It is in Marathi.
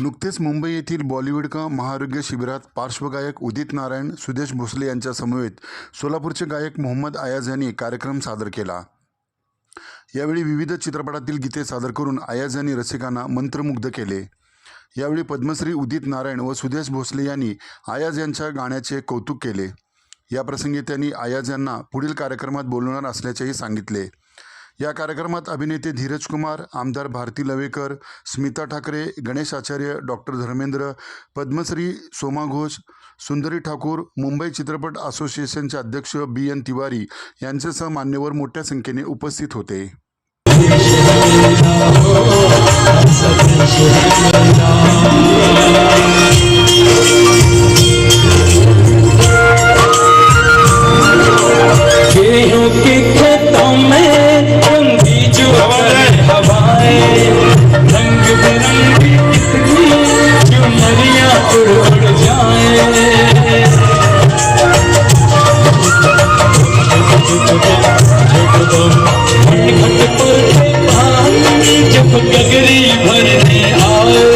नुकतेच मुंबई येथील बॉलिवूड का महाआरोग्य शिबिरात पार्श्वगायक उदित नारायण सुदेश भोसले यांच्या समवेत सोलापूरचे गायक मोहम्मद आयाज यांनी कार्यक्रम सादर केला. यावेळी विविध चित्रपटातील गीते सादर करून आयाज यांनी रसिकांना मंत्रमुग्ध केले. यावेळी पद्मश्री उदित नारायण व सुदेश भोसले यांनी आयाज यांच्या गाण्याचे कौतुक केले. याप्रसंगी त्यांनी आयाज यांना पुढील कार्यक्रमात बोलवणार असल्याचेही सांगितले. या कार्यक्रमात अभिनेते धीरज कुमार आमदार भारती लवेकर स्मिता ठाकरे गणेश आचार्य डॉक्टर धर्मेंद्र पद्मश्री सोमा घोष सुंदरी ठाकूर मुंबई चित्रपट असोसिएशनचे अध्यक्ष बी एन तिवारी यांच्यासह मान्यवर मोठ्या संख्येने उपस्थित होते. गेहूं भरने आए